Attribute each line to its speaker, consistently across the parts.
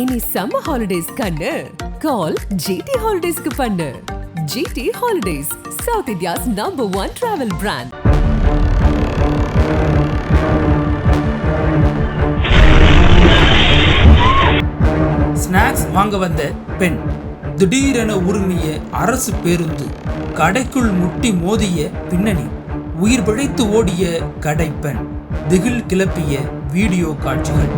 Speaker 1: இனி summer holidays கண்ணு. கால் GT ஹாலிடேஸ்க்கு பண்ணு. GT holidays south India's number one travel brand
Speaker 2: snacks வாங்க வந்த பெண் திடீரென உருமிய அரசு பேருந்து கடைக்குள் முட்டி மோதிய பின்னணி உயிர் பிழைத்து ஓடிய கடைப்பெண் திகில் கிளப்பிய வீடியோ காட்சிகள்.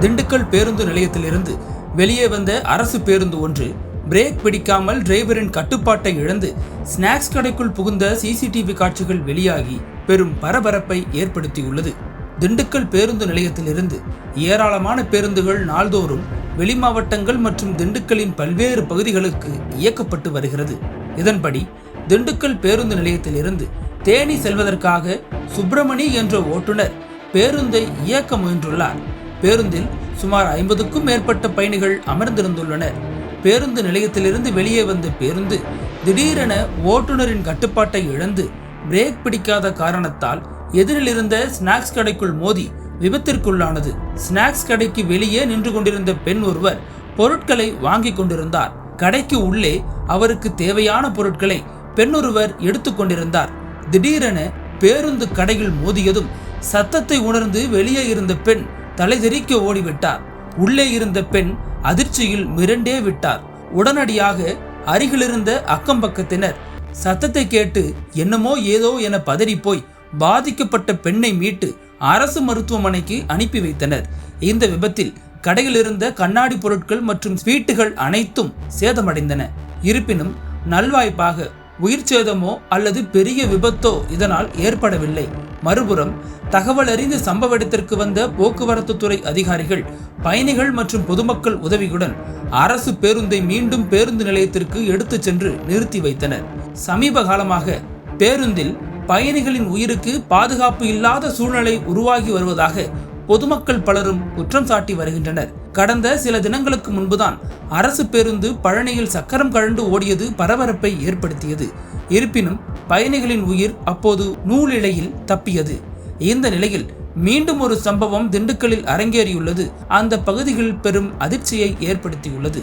Speaker 2: திண்டுக்கல் பேருந்து நிலையத்திலிருந்து வெளியே வந்த அரசு பேருந்து ஒன்று பிரேக் பிடிக்காமல் டிரைவரின் கட்டுப்பாட்டை இழந்து ஸ்நாக்ஸ் கடைக்குள் புகுந்த சிசிடிவி காட்சிகள் வெளியாகி பெரும் பரபரப்பை ஏற்படுத்தியுள்ளது. திண்டுக்கல் பேருந்து நிலையத்திலிருந்து ஏராளமான பேருந்துகள் நாள்தோறும் வெளிமாவட்டங்கள் மற்றும் திண்டுக்கலின் பல்வேறு பகுதிகளுக்கு இயக்கப்பட்டு வருகிறது. இதன்படி திண்டுக்கல் பேருந்து நிலையத்திலிருந்து தேனி செல்வதற்காக சுப்பிரமணி என்ற ஓட்டுநர் பேருந்தை இயக்க முயன்றுள்ளார். பேருந்தில் சுமார் ஐம்பதுக்கும் மேற்பட்ட பயணிகள் அமர்ந்திருந்துள்ளனர். பேருந்து நிலையத்திலிருந்து வெளியே வந்த பேருந்து திடீரென ஓட்டுநரின் கட்டுப்பாட்டை இழந்து பிரேக் பிடிக்காத காரணத்தால் எதிரில் இருந்த ஸ்நாக்ஸ் கடைக்குள் மோதி விபத்திற்குள்ளானது. ஸ்நாக்ஸ் கடைக்கு வெளியே நின்று கொண்டிருந்த பெண் ஒருவர் பொருட்களை வாங்கிக் கொண்டிருந்தார். கடைக்கு உள்ளே அவருக்கு தேவையான பொருட்களை பெண்ணொருவர் எடுத்துக்கொண்டிருந்தார் திடீரென பேருந்து கடையில் மோதியதும் சத்தத்தை உணர்ந்து வெளியே இருந்த பெண் தலைதெறிக்க ஓடிவிட்டார். உள்ளே இருந்த பெண் அதிர்ச்சியில் மிரண்டே விட்டார். உடனடியாக அருகிலிருந்த அக்கம் பக்கத்தினர் சத்தத்தை கேட்டு என்னமோ ஏதோ என பதறிப்போய் பாதிக்கப்பட்ட பெண்ணை மீட்டு அரசு மருத்துவமனைக்கு அனுப்பி வைத்தனர். இந்த விபத்தில் கடையில் இருந்த கண்ணாடி பொருட்கள் மற்றும் ஸ்வீட்டுகள் அனைத்தும் சேதமடைந்தன. இருப்பினும் நல்வாய்ப்பாக உயிர் சேதமோ அல்லது பெரிய விபத்தோ இதனால் ஏற்படவில்லை. மறுபுறம் தகவல் அறிந்து சம்பவ இடத்திற்கு வந்த போக்குவரத்து துறை அதிகாரிகள் பயணிகள் மற்றும் பொதுமக்கள் உதவியுடன் அரசு பேருந்தை மீண்டும் பேருந்து நிலையத்திற்கு எடுத்துச் சென்று நிறுத்தி வைத்தனர். சமீப காலமாக பேருந்தில் பயணிகளின் உயிருக்கு பாதுகாப்பு இல்லாத சூழ்நிலை உருவாகி வருவதாக பொதுமக்கள் பலரும் குற்றம் சாட்டி வருகின்றனர். கடந்த சில தினங்களுக்கு முன்புதான் அரசு பேருந்து பழனியில் சக்கரம் கழண்டு ஓடியது பரபரப்பை ஏற்படுத்தியது. இருப்பினும் பயணிகளின் உயிர் அப்போது நூலிழையில் தப்பியது. இந்த நிலையில் மீண்டும் ஒரு சம்பவம் திண்டுக்கல்லில் அரங்கேறியுள்ளது. அந்த பகுதிகளில் பெரும் அதிர்ச்சியை ஏற்படுத்தியுள்ளது.